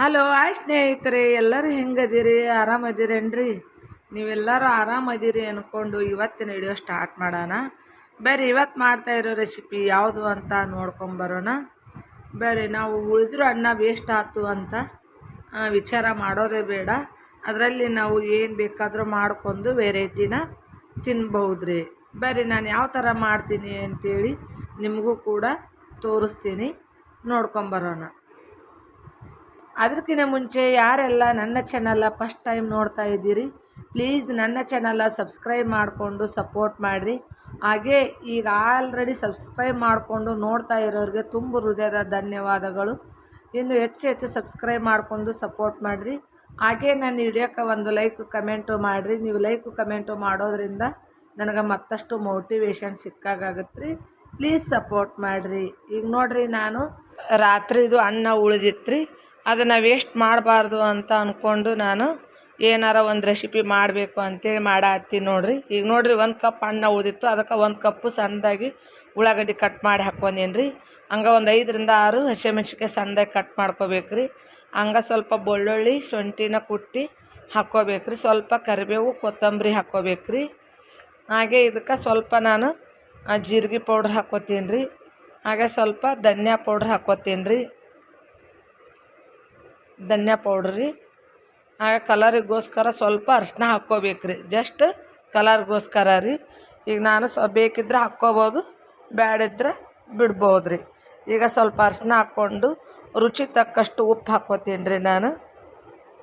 Hello ಆಯ್ ಸ್ನೇಹಿತರೆ, ಎಲ್ಲರೂ ಹೆಂಗದಿರಿ? ಆರಾಮದಿರೇನ್ರಿ? ನೀವೆಲ್ಲರೂ ಆರಾಮದಿರಿ ಅಂದ್ಕೊಂಡು ಇವತ್ತಿನ ವಿಡಿಯೋ ಸ್ಟಾರ್ಟ್ ಮಾಡೋಣ. ಬೇರೆ ಇವತ್ತು ಮಾಡ್ತಾ ಇರೋ ರೆಸಿಪಿ ಯಾವುದು ಅಂತ ನೋಡ್ಕೊಂಬರೋಣ ಬೇರೆ ನಾವು ಉಳಿದ್ರು ಅನ್ನ ವೇಸ್ಟ್ ಆಯ್ತು ಅಂತ ವಿಚಾರ ಮಾಡೋದೇ ಬೇಡ. ಅದರಲ್ಲಿ ನಾವು ಏನು ಬೇಕಾದರೂ ಮಾಡ್ಕೊಂಡು ವೆರೈಟಿನ ತಿನ್ಬಹುದ್ರಿ. ಬರ್ರಿ, ನಾನು ಯಾವ ಥರ ಮಾಡ್ತೀನಿ ಅಂತೇಳಿ ನಿಮಗೂ ಕೂಡ ತೋರಿಸ್ತೀನಿ. ನೋಡ್ಕೊಂಬರೋಣ ಅದಕ್ಕಿಂತ ಮುಂಚೆ ಯಾರೆಲ್ಲ ನನ್ನ ಚಾನಲ್ನ ಫಸ್ಟ್ ಟೈಮ್ ನೋಡ್ತಾ ಇದ್ದೀರಿ ಪ್ಲೀಸ್ ನನ್ನ ಚಾನಲ್ನ ಸಬ್ಸ್ಕ್ರೈಬ್ ಮಾಡಿಕೊಂಡು ಸಪೋರ್ಟ್ ಮಾಡಿರಿ. ಹಾಗೆ ಈಗ ಆಲ್ರೆಡಿ ಸಬ್ಸ್ಕ್ರೈಬ್ ಮಾಡಿಕೊಂಡು ನೋಡ್ತಾ ಇರೋರಿಗೆ ತುಂಬ ಹೃದಯದ ಧನ್ಯವಾದಗಳು. ಇನ್ನು ಹೆಚ್ಚು ಹೆಚ್ಚು ಸಬ್ಸ್ಕ್ರೈಬ್ ಮಾಡಿಕೊಂಡು ಸಪೋರ್ಟ್ ಮಾಡಿರಿ. ಹಾಗೆ ನನ್ನ ವಿಡಿಯೋಕ್ಕೆ ಒಂದು ಲೈಕ್ ಕಮೆಂಟು ಮಾಡಿರಿ. ನೀವು ಲೈಕ್ ಕಮೆಂಟು ಮಾಡೋದ್ರಿಂದ ನನಗೆ ಮತ್ತಷ್ಟು ಮೋಟಿವೇಶನ್ ಸಿಕ್ಕಾಗತ್ತೆ ರೀ ಪ್ಲೀಸ್ ಸಪೋರ್ಟ್ ಮಾಡಿರಿ. ಈಗ ನೋಡಿರಿ ನಾನು ರಾತ್ರಿದು ಅನ್ನ ಉಳಿದಿತ್ತು ಅದನ್ನು ವೇಸ್ಟ್ ಮಾಡಬಾರ್ದು ಅಂತ ಅಂದ್ಕೊಂಡು ನಾನು ಏನಾರ ಒಂದು ರೆಸಿಪಿ ಮಾಡಬೇಕು ಅಂತೇಳಿ ಮಾಡತ್ತೀನಿ ನೋಡಿರಿ. ಈಗ ನೋಡಿರಿ ಒಂದು ಕಪ್ ಅನ್ನ ಉಳಿದಿತ್ತು, ಅದಕ್ಕೆ ಒಂದು ಕಪ್ಪು ಸಣ್ಣದಾಗಿ ಉಳ್ಳಾಗಡ್ಡಿ ಕಟ್ ಮಾಡಿ ಹಾಕ್ಕೊಂಡೇನಿ ರೀ ಹಂಗೆ ಒಂದು ಐದರಿಂದ ಆರು ಹಸಿಮೆಣ್ಸಿಕಾಯಿ ಸಣ್ಣದಾಗಿ ಕಟ್ ಮಾಡ್ಕೋಬೇಕು ರೀ ಹಂಗೆ ಸ್ವಲ್ಪ ಬೆಳ್ಳುಳ್ಳಿ ಶುಂಠಿನ ಕುಟ್ಟಿ ಹಾಕ್ಕೋಬೇಕು ರೀ ಸ್ವಲ್ಪ ಕರಿಬೇವು, ಕೊತ್ತಂಬರಿ ಹಾಕ್ಕೋಬೇಕು ರೀ ಹಾಗೆ ಇದಕ್ಕೆ ಸ್ವಲ್ಪ ನಾನು ಜೀರಿಗೆ ಪೌಡ್ರ್ ಹಾಕ್ಕೋತೀನಿ ರೀ ಹಾಗೆ ಸ್ವಲ್ಪ ಧನಿಯಾ ಪೌಡ್ರ್ ಹಾಕ್ಕೋತೀನಿ ರೀ ಧನ್ಯಾ ಪೌಡ್ರ್ ರೀ. ಆಗ ಕಲರಿಗೋಸ್ಕರ ಸ್ವಲ್ಪ ಅರ್ಶಿನ ಹಾಕ್ಕೋಬೇಕು ರೀ. ಜಸ್ಟ್ ಕಲರ್ಗೋಸ್ಕರ ರೀ. ಈಗ ನಾನು ಸ್ವ ಬೇಕಿದ್ರೆ ಹಾಕ್ಕೋಬೋದು ಬ್ಯಾಡಿದ್ರೆ ಬಿಡ್ಬೋದು ರೀ. ಈಗ ಸ್ವಲ್ಪ ಅರ್ಶಿನ ಹಾಕ್ಕೊಂಡು ರುಚಿ ತಕ್ಕಷ್ಟು ಉಪ್ಪು ಹಾಕ್ಕೋತೀನಿ ರೀ ನಾನು.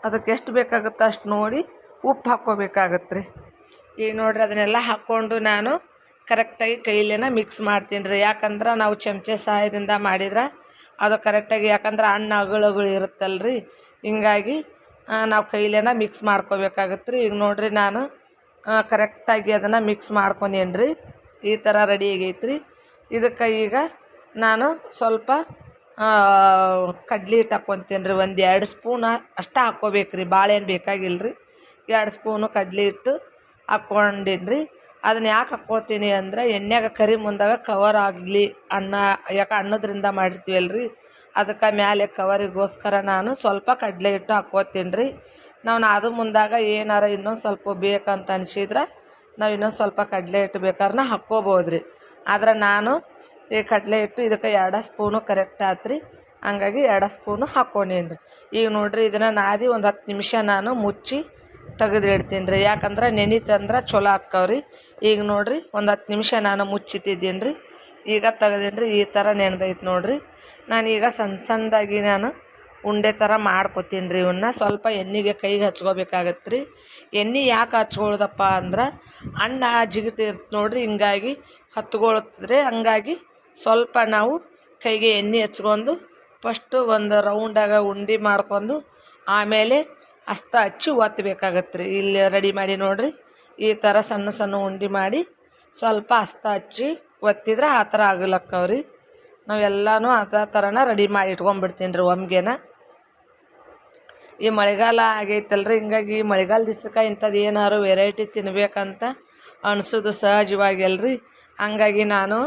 ಅದಕ್ಕೆ ಎಷ್ಟು ಬೇಕಾಗುತ್ತೆ ಅಷ್ಟು ನೋಡಿ ಉಪ್ಪು ಹಾಕ್ಕೋಬೇಕಾಗತ್ತೆ ರೀ. ಈಗ ನೋಡ್ರಿ ಅದನ್ನೆಲ್ಲ ಹಾಕ್ಕೊಂಡು ನಾನು ಕರೆಕ್ಟಾಗಿ ಕೈಲೇನ ಮಿಕ್ಸ್ ಮಾಡ್ತೀನಿ ರೀ. ಯಾಕಂದ್ರೆ ನಾವು ಚಮಚೆ ಸಹಾಯದಿಂದ ಮಾಡಿದ್ರೆ ಅದು ಕರೆಕ್ಟಾಗಿ ಯಾಕಂದ್ರೆ ಹಣ್ಣು ಅಗಳು ಅಗಳು ಇರುತ್ತಲ್ಲ ರೀ ಹಿಂಗಾಗಿ ನಾವು ಕೈಲೇನ ಮಿಕ್ಸ್ ಮಾಡ್ಕೋಬೇಕಾಗತ್ತೆ ರೀ ಈಗ ನೋಡಿರಿ ನಾನು ಕರೆಕ್ಟಾಗಿ ಅದನ್ನು ಮಿಕ್ಸ್ ಮಾಡ್ಕೊಂಡೇನಿ ರೀ ಈ ಥರ ರೆಡಿ ಆಗೈತೆ ರೀ ಇದಕ್ಕೆ ಈಗ ನಾನು ಸ್ವಲ್ಪ ಕಡ್ಲಿ ಹಿಟ್ಟು ಹಾಕ್ಕೊತೀನಿ ರೀ ಒಂದು ಎರಡು ಸ್ಪೂನ್ ಅಷ್ಟೇ ಹಾಕ್ಕೋಬೇಕು ರೀ ಭಾಳ ಏನು ಬೇಕಾಗಿಲ್ಲ ರೀ ಎರಡು ಸ್ಪೂನು ಕಡ್ಲಿ ಹಿಟ್ಟು ಹಾಕ್ಕೊಂಡೇನು ರೀ ಅದನ್ನ ಯಾಕೆ ಹಾಕ್ಕೊಳ್ತೀನಿ ಅಂದ್ರೆ ಎಣ್ಣೆಗೆ ಕರಿ ಮುಂದಾಗ ಕವರ್ ಆಗಲಿ, ಅನ್ನ, ಯಾಕೆ ಅನ್ನದ್ರಿಂದ ಮಾಡಿರ್ತೀವಲ್ಲ ರೀ ಅದಕ್ಕೆ ಮ್ಯಾಲೆ ಕವರಿಗೋಸ್ಕರ ನಾನು ಸ್ವಲ್ಪ ಕಡಲೆ ಹಿಟ್ಟು ಹಾಕ್ಕೋತೀನಿ ರೀ ನಾವು ಅದು ಮುಂದಾಗ ಏನಾರ ಇನ್ನೊಂದು ಸ್ವಲ್ಪ ಬೇಕಂತ ಅನ್ಸಿದ್ರೆ ನಾವು ಇನ್ನೊಂದು ಸ್ವಲ್ಪ ಕಡಲೆ ಹಿಟ್ಟು ಬೇಕಾದ್ರೆ ಹಾಕ್ಕೋಬೋದು ರೀ ಆದ್ರೆ ನಾನು ಈ ಕಡಲೆ ಹಿಟ್ಟು ಇದಕ್ಕೆ ಎರಡು ಸ್ಪೂನು ಕರೆಕ್ಟ್ ಆತ್ರಿ. ಹಂಗಾಗಿ ಎರಡು ಸ್ಪೂನು ಹಾಕ್ಕೊಂಡೀನಿ ಈಗ ನೋಡ್ರಿ ಇದನ್ನು ನಾದಿ ಒಂದು ಹತ್ತು ನಿಮಿಷ ನಾನು ಮುಚ್ಚಿ ತೆಗೆದು ಇಡ್ತೀನಿ ರೀ. ಯಾಕಂದ್ರೆ ನೆನಿತಂದ್ರೆ ಚಲೋ ಆಕ್ಕವ್ರಿ ಈಗ ನೋಡಿರಿ, ಒಂದು ಹತ್ತು ನಿಮಿಷ ನಾನು ಮುಚ್ಚಿಟ್ಟಿದ್ದೀನಿ ರೀ. ಈಗ ತೆಗೆದೀನಿ ರೀ, ಈ ಥರ ನೆನೆದೈತೆ ನೋಡಿರಿ. ನಾನೀಗ ಸಣ್ಣ ಸಣ್ಣದಾಗಿ ನಾನು ಉಂಡೆ ಥರ ಮಾಡ್ಕೊತೀನಿ ರೀ ಇವನ್ನ ಸ್ವಲ್ಪ ಎಣ್ಣೆಗೆ ಕೈಗೆ ಹಚ್ಕೋಬೇಕಾಗತ್ತೆ ರೀ. ಎಣ್ಣೆ ಯಾಕೆ ಹಚ್ಕೊಳ್ದಪ್ಪ ಅಂದ್ರೆ, ಅಣ್ಣ ಜಿಗಿತಿರ್ತ ನೋಡಿರಿ, ಹಿಂಗಾಗಿ ಹತ್ಕೊಳ್ತದ್ರಿ ಹಂಗಾಗಿ ಸ್ವಲ್ಪ ನಾವು ಕೈಗೆ ಎಣ್ಣೆ ಹಚ್ಕೊಂಡು ಫಸ್ಟು ಒಂದು ರೌಂಡಾಗ ಉಂಡೆ ಮಾಡ್ಕೊಂಡು, ಆಮೇಲೆ ಹಸ್ತ ಹಚ್ಚಿ ಒತ್ತಬೇಕಾಗತ್ತೆ ರೀ ಇಲ್ಲಿ ರೆಡಿ ಮಾಡಿ ನೋಡಿರಿ. ಈ ಥರ ಸಣ್ಣ ಸಣ್ಣ ಉಂಡೆ ಮಾಡಿ ಸ್ವಲ್ಪ ಹಸ್ತ ಹಚ್ಚಿ ಒತ್ತಿದ್ರೆ ಆ ಥರ ಆಗಲಕ್ಕವ್ರಿ. ನಾವೆಲ್ಲನೂ ಅದೇ ಥರನ ರೆಡಿ ಮಾಡಿ ಇಟ್ಕೊಂಡ್ಬಿಡ್ತೀನಿ ರೀ ಒಮ್ಗೆನ. ಈ ಮಳೆಗಾಲ ಆಗೈತಲ್ರಿ, ಹಿಂಗಾಗಿ ಮಳೆಗಾಲ ದಿವ್ಸಕ್ಕೆ ಇಂಥದ್ದು ಏನಾದ್ರು ವೆರೈಟಿ ತಿನ್ನಬೇಕಂತ ಅನಿಸೋದು ಸಹಜವಾಗಿ ಅಲ್ರಿ. ಹಂಗಾಗಿ ನಾನು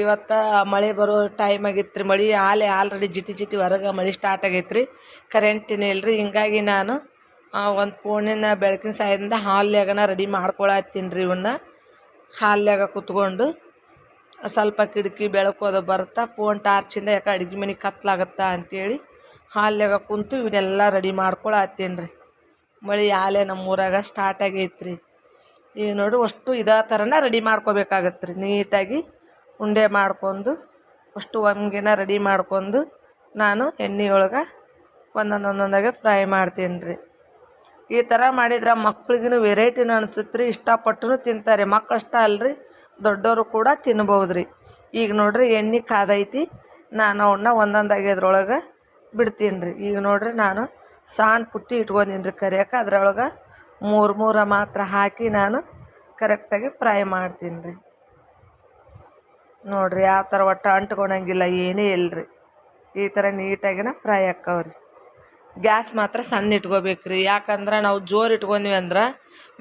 ಇವತ್ತು ಮಳೆ ಬರೋ ಟೈಮ್ ಆಗಿತ್ತು ರೀ ಮಳೆ. ಆಲೆ ಆಲ್ರೆಡಿ ಜಿಟಿ ಜಿಟಿ ಹೊರಗೆ ಮಳೆ ಸ್ಟಾರ್ಟ್ ಆಗೈತೆ ರೀ ಕರೆಂಟಿನ ಇಲ್ರಿ. ಹಿಂಗಾಗಿ ನಾನು ಒಂದು ಪೋಣಿನ ಬೆಳಕಿನ ಸಹಾಯದಿಂದ ಹಾಲ್ಯಾಗನ ರೆಡಿ ಮಾಡ್ಕೊಳತ್ತೀನಿ ರೀ ಇವನ್ನ ಹಾಲ್ಯಾಗ ಕುತ್ಕೊಂಡು ಸ್ವಲ್ಪ ಕಿಟಕಿ ಬೆಳಕು ಅದು ಬರುತ್ತಾ ಫೋನ್ ಟಾರ್ಚಿಂದ ಯಾಕೆ ಅಡುಗೆ ಮನೆ ಕತ್ಲಾಗತ್ತಾ ಅಂತೇಳಿ ಹಾಲ್ಯಾಗ ಕುಂತು ಇವನ್ನೆಲ್ಲ ರೆಡಿ ಮಾಡ್ಕೊಳತ್ತೀನಿ ರೀ ಮಳೆ ಆಲೆ ನಮ್ಮ ಊರಾಗ ಸ್ಟಾರ್ಟ್ ಆಗೈತೆ ರೀ ಈಗ ನೋಡು ಅಷ್ಟು ಇದೇ ಥರನ ರೆಡಿ ಮಾಡ್ಕೋಬೇಕಾಗತ್ತೆ ರೀ ನೀಟಾಗಿ ಉಂಡೆ ಮಾಡ್ಕೊಂಡು, ಅಷ್ಟು ಒಮ್ಗೆನ ರೆಡಿ ಮಾಡ್ಕೊಂಡು ನಾನು ಎಣ್ಣೆ ಒಳಗೆ ಒಂದೊಂದು ಒಂದೊಂದಾಗೆ ಫ್ರೈ ಮಾಡ್ತೀನಿ ರೀ ಈ ಥರ ಮಾಡಿದ್ರೆ ಮಕ್ಳಿಗೂ ವೆರೈಟಿನೂ ಅನಿಸುತ್ತೆ ರೀ ಇಷ್ಟಪಟ್ಟು ತಿಂತಾರೆ. ಮಕ್ಳು ಅಷ್ಟ ಅಲ್ರಿ ದೊಡ್ಡವರು ಕೂಡ ತಿನ್ಬೋದು ರೀ ಈಗ ನೋಡ್ರಿ ಎಣ್ಣೆ ಕಾದೈತಿ, ನಾನು ಅವನ್ನ ಒಂದೊಂದಾಗಿ ಅದ್ರೊಳಗೆ ಬಿಡ್ತೀನಿ ರೀ ಈಗ ನೋಡ್ರಿ ನಾನು ಸಣ್ಣ ಪುಟ್ಟಿ ಇಟ್ಕೊಂಡೀನಿ ರೀ ಕರಿಯಕ್ಕೆ ಅದ್ರೊಳಗೆ ಮೂರು ಮೂರ ಮಾತ್ರ ಹಾಕಿ ನಾನು ಕರೆಕ್ಟಾಗಿ ಫ್ರೈ ಮಾಡ್ತೀನಿ ರೀ ನೋಡ್ರಿ ಯಾವ ಥರ ಒಟ್ಟು ಅಂಟ್ಕೊಳಂಗಿಲ್ಲ ಏನೇ ಇಲ್ಲರಿ ಈ ಥರ ನೀಟಾಗಿನ ಫ್ರೈ ಆಕ್ಕವ್ರಿ ಗ್ಯಾಸ್ ಮಾತ್ರ ಸಣ್ಣ ಇಟ್ಕೋಬೇಕ್ರಿ. ಯಾಕಂದ್ರೆ ನಾವು ಜೋರು ಇಟ್ಕೊಂಡ್ವಿ ಅಂದ್ರೆ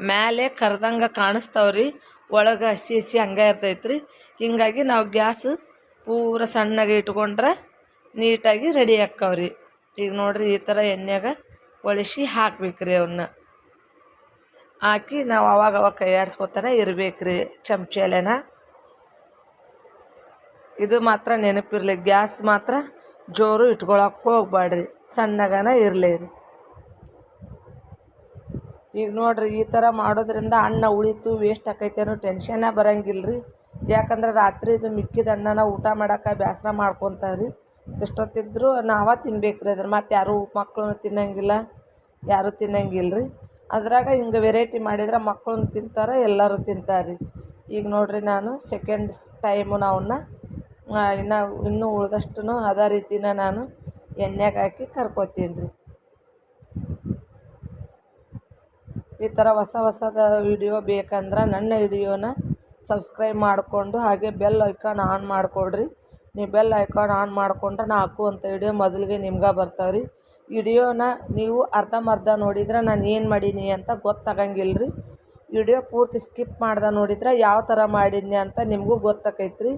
ಮೇಲೆ ಕರ್ದಂಗೆ ಕಾಣಿಸ್ತಾವ್ರಿ. ಒಳಗೆ ಹಸಿ ಹಸಿ ಹಂಗೆ ಇರ್ತೈತ್ರಿ. ಹಿಂಗಾಗಿ ನಾವು ಗ್ಯಾಸ್ ಪೂರ ಸಣ್ಣಗೆ ಇಟ್ಕೊಂಡ್ರೆ ನೀಟಾಗಿ ರೆಡಿ ಆಕ್ಕವ್ರಿ ಈಗ ನೋಡಿರಿ, ಈ ಥರ ಎಣ್ಣೆಗೆ ಒಳಿಸಿ ಹಾಕ್ಬೇಕು ರೀ ಅವನ್ನ ಹಾಕಿ ನಾವು ಅವಾಗ ಅವಾಗ ಕೈ ಆಡಿಸ್ಕೊತಾನೆ ಇರ್ಬೇಕು ರೀ ಚಮಚೆಲೆನ ಇದು ಮಾತ್ರ ನೆನಪಿರಲಿ, ಗ್ಯಾಸ್ ಮಾತ್ರ ಜೋರು ಇಟ್ಕೊಳಕ್ಕೆ ಹೋಗ್ಬೇಡ್ರಿ ಸಣ್ಣಗನ ಇರಲಿ ರೀ. ಈಗ ನೋಡ್ರಿ, ಈ ಥರ ಮಾಡೋದ್ರಿಂದ ಅನ್ನ ಉಳಿತು ವೇಸ್ಟ್ ಆಕೈತೆ ಅನ್ನೋ ಟೆನ್ಷನ್ನೇ ಬರಂಗಿಲ್ಲ ರೀ ಯಾಕಂದ್ರೆ ರಾತ್ರಿ ಇದು ಮಿಕ್ಕಿದ ಅನ್ನನ ಊಟ ಮಾಡೋಕೆ ಬೇಸರ ಮಾಡ್ಕೊತಾರೆ. ಎಷ್ಟೊತ್ತಿದ್ರು ನಾವೇ ತಿನ್ಬೇಕು ರೀ ಅದ್ರ ಮತ್ತು ಯಾರು ಮಕ್ಕಳು ತಿನ್ನಂಗಿಲ್ಲ, ಯಾರೂ ತಿನ್ನಂಗಿಲ್ಲ ರೀ ಅದ್ರಾಗ ಹಿಂಗೆ ವೆರೈಟಿ ಮಾಡಿದ್ರೆ ಮಕ್ಕಳು ತಿಂತಾರೆ, ಎಲ್ಲರೂ ತಿಂತಾರೆ. ರೀ ಈಗ ನೋಡಿರಿ ನಾನು ಸೆಕೆಂಡ್ಸ್ ಟೈಮು ಅವನ್ನ ಇನ್ನು ಇನ್ನೂ ಉಳಿದಷ್ಟೂ ಅದೇ ರೀತಿನ ನಾನು ಎಣ್ಣೆಗೆ ಹಾಕಿ ಕರ್ಕೊತೀನಿ ರೀ. ಈ ಥರ ಹೊಸ ಹೊಸದ ವಿಡಿಯೋ ಬೇಕಂದ್ರೆ ನನ್ನ ವಿಡಿಯೋನ ಸಬ್ಸ್ಕ್ರೈಬ್ ಮಾಡಿಕೊಂಡು ಹಾಗೆ ಬೆಲ್ ಐಕಾನ್ ಆನ್ ಮಾಡಿಕೊಡ್ರಿ. ನೀವು ಬೆಲ್ ಐಕಾನ್ ಆನ್ ಮಾಡಿಕೊಂಡ್ರೆ ನಾ ಹಾಕುವಂಥ ವಿಡಿಯೋ ಮೊದಲಿಗೆ ನಿಮ್ಗೆ ಬರ್ತಾವೆ ರೀ. ವಿಡಿಯೋನ ನೀವು ಅರ್ಧಂಬರ್ಧ ನೋಡಿದ್ರೆ ನಾನು ಏನು ಮಾಡೀನಿ ಅಂತ ಗೊತ್ತಾಗಂಗಿಲ್ಲ ರೀ ವಿಡಿಯೋ ಪೂರ್ತಿ ಸ್ಕಿಪ್ ಮಾಡ್ದೆ ನೋಡಿದ್ರೆ ಯಾವ ಥರ ಮಾಡಿದ್ನಿ ಅಂತ ನಿಮಗೂ ಗೊತ್ತಾಕೈತೆ ರೀ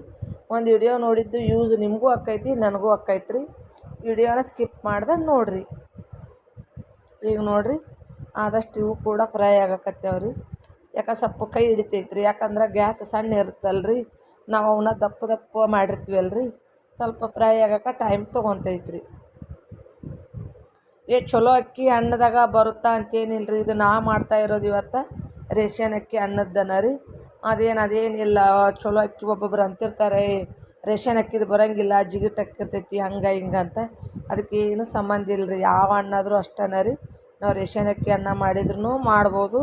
ಒಂದು ವಿಡಿಯೋ ನೋಡಿದ್ದು ಯೂಸ್ ನಿಮಗೂ ಆಕೈತಿ ನನಗೂ ಅಕ್ಕೈತ್ರಿ. ರೀ ವಿಡಿಯೋನ ಸ್ಕಿಪ್ ಮಾಡ್ದೆ ನೋಡಿರಿ. ಈಗ ನೋಡಿರಿ, ಆದಷ್ಟು ಇವು ಕೂಡ ಫ್ರೈ ಆಗಕತ್ತೇವೆ ರೀ ಯಾಕೆ ಸ್ವಲ್ಪ ಕೈ ಹಿಡಿತೈತೆ ರೀ ಯಾಕಂದ್ರೆ ಗ್ಯಾಸ್ ಸಣ್ಣ ಇರುತ್ತಲ್ಲ ರೀ ನಾವು ಅವನ್ನ ದಪ್ಪ ದಪ್ಪ ಮಾಡಿರ್ತೀವಲ್ಲ ರೀ ಸ್ವಲ್ಪ ಫ್ರೈ ಆಗಕ್ಕೆ ಟೈಮ್ ತೊಗೊತೈತ್ರಿ. ಏ ಚಲೋ ಅಕ್ಕಿ ಅನ್ನದಾಗ ಬರುತ್ತಾ ಅಂತೇನಿಲ್ಲ ರೀ ಇದು ನಾ ಮಾಡ್ತಾ ಇರೋದು ಇವತ್ತು. ರೇಷನ್ ಅಕ್ಕಿ ಅನ್ನದ್ದನ ರೀ. ಅದೇನು, ಅದೇನಿಲ್ಲ, ಚಲೋ ಅಕ್ಕಿ ಒಬ್ಬೊಬ್ರು ಅಂತಿರ್ತಾರೆ, ರೇಷನ್ ಅಕ್ಕಿದು ಬರೋಂಗಿಲ್ಲ, ಜಿಗಿಟ್ ಅಕ್ಕಿರ್ತೈತಿ ಹಂಗೆ, ಹಿಂಗೆ ಅಂತ. ಏನು ಸಂಬಂಧ ಇಲ್ಲ ರೀ ಯಾವ ಅನ್ನಾದರೂ ಅಷ್ಟೇ ರೀ. ನಾವು ರೇಷನ್ ಅಕ್ಕಿ ಅನ್ನ ಮಾಡಿದ್ರೂ ಮಾಡ್ಬೋದು,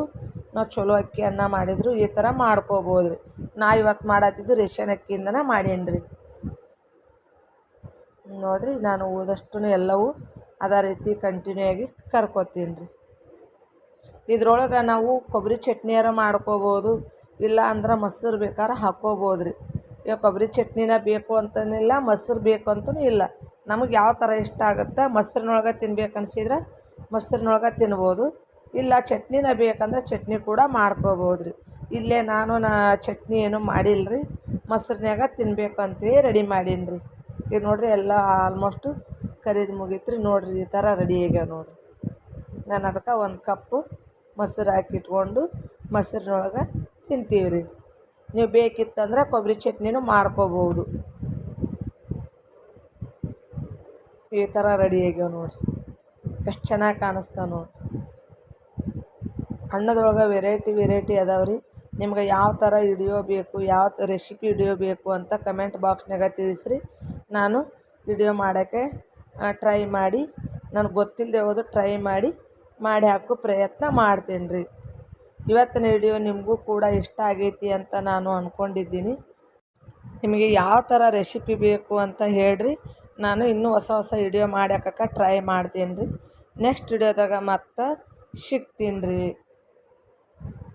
ನಾವು ಚಲೋ ಅಕ್ಕಿ ಅನ್ನ ಮಾಡಿದರೂ ಈ ಥರ ಮಾಡ್ಕೋಬೋದು. ರೀ ನಾ ಇವತ್ತು ಮಾಡತ್ತಿದ್ದು ರೇಷನ್ ಅಕ್ಕಿಯಿಂದನೇ ಮಾಡೀನಿ ರೀ ನೋಡಿರಿ, ನಾನು ಉಳಿದಷ್ಟು ಎಲ್ಲವೂ ಅದೇ ರೀತಿ ಕಂಟಿನ್ಯೂ ಆಗಿ ಕರ್ಕೊತೀನಿ ರೀ ಇದ್ರೊಳಗೆ ನಾವು ಕೊಬ್ಬರಿ ಚಟ್ನಿಯಾರ ಮಾಡ್ಕೋಬೋದು ಇಲ್ಲ ಅಂದ್ರೆ ಮೊಸರು ಬೇಕಾದ್ರೆ ಹಾಕ್ಕೋಬೋದು ರೀ ಈಗ ಕೊಬ್ಬರಿ ಚಟ್ನಿನ ಬೇಕು ಅಂತನಿಲ್ಲ, ಮೊಸರು ಬೇಕು ಅಂತಲೂ ಇಲ್ಲ. ನಮಗೆ ಯಾವ ಥರ ಇಷ್ಟ ಆಗುತ್ತೆ? ಮೊಸರಿನೊಳಗೆ ತಿನ್ಬೇಕು ಅನ್ಸಿದ್ರೆ ಮೊಸರಿನೊಳಗೆ ತಿನ್ಬೋದು. ಇಲ್ಲ ಚಟ್ನಿನ ಬೇಕಂದ್ರೆ ಚಟ್ನಿ ಕೂಡ ಮಾಡ್ಕೋಬೋದು ರೀ ಇಲ್ಲೇ ನಾನು ನಾ ಚಟ್ನಿ ಏನು ಮಾಡಿಲ್ಲ ರೀ ಮೊಸರಿನಾಗ ತಿನ್ಬೇಕು ಅಂತೇಳಿ ರೆಡಿ ಮಾಡೀನಿ ರೀ ಈಗ ನೋಡಿರಿ ಎಲ್ಲ ಆಲ್ಮೋಸ್ಟು ಕರಿದು ಮುಗೀತು ರೀ ನೋಡಿರಿ ಈ ಥರ ರೆಡಿ ಆಗ್ಯಾವ ನೋಡಿರಿ. ನಾನು ಅದಕ್ಕೆ ಒಂದು ಕಪ್ಪು ಮೊಸರು ಹಾಕಿಟ್ಕೊಂಡು ಮೊಸರಿನೊಳಗೆ ತಿಂತೀವಿ ರೀ ನೀವು ಬೇಕಿತ್ತಂದ್ರೆ ಕೊಬ್ಬರಿ ಚಟ್ನಿನೂ ಮಾಡ್ಕೋಬೋದು. ಈ ಥರ ರೆಡಿ ಆಗ್ಯಾವ ನೋಡಿರಿ. ಎಷ್ಟು ಚೆನ್ನಾಗಿ ಕಾಣಿಸ್ತಾವೆ ನೋಡಿರಿ. ಅನ್ನದೊಳಗೆ ವೆರೈಟಿ ವೆರೈಟಿ ಅದಾವೆ ರೀ ನಿಮ್ಗೆ ಯಾವ ಥರ ವಿಡಿಯೋ ಬೇಕು ಯಾವ ರೆಸಿಪಿ ವಿಡಿಯೋ ಬೇಕು ಅಂತ ಕಮೆಂಟ್ ಬಾಕ್ಸ್ನಾಗ ತಿಳಿಸ್ರಿ. ನಾನು ವಿಡಿಯೋ ಮಾಡೋಕ್ಕೆ ಟ್ರೈ ಮಾಡಿ, ನನಗೆ ಗೊತ್ತಿಲ್ಲದೆ ಹೋದ್ರೆ ಟ್ರೈ ಮಾಡಿ ಮಾಡಿ ಹಾಕೋ ಪ್ರಯತ್ನ ಮಾಡ್ತೀನಿ ರೀ ಇವತ್ತಿನ ವಿಡಿಯೋ ನಿಮಗೂ ಕೂಡ ಇಷ್ಟ ಆಗೈತಿ ಅಂತ ನಾನು ಅಂದ್ಕೊಂಡಿದ್ದೀನಿ ನಿಮಗೆ ಯಾವ ಥರ ರೆಸಿಪಿ ಬೇಕು ಅಂತ ಹೇಳ್ರಿ. ನಾನು ಇನ್ನೂ ಹೊಸ ಹೊಸ ವಿಡಿಯೋ ಮಾಡ್ಯಾಕ ಟ್ರೈ ಮಾಡ್ತೀನಿ ರೀ ನೆಕ್ಸ್ಟ್ ವಿಡಿಯೋದಾಗ ಮತ್ತೆ ಸಿಗ್ತೀನಿ ರೀ.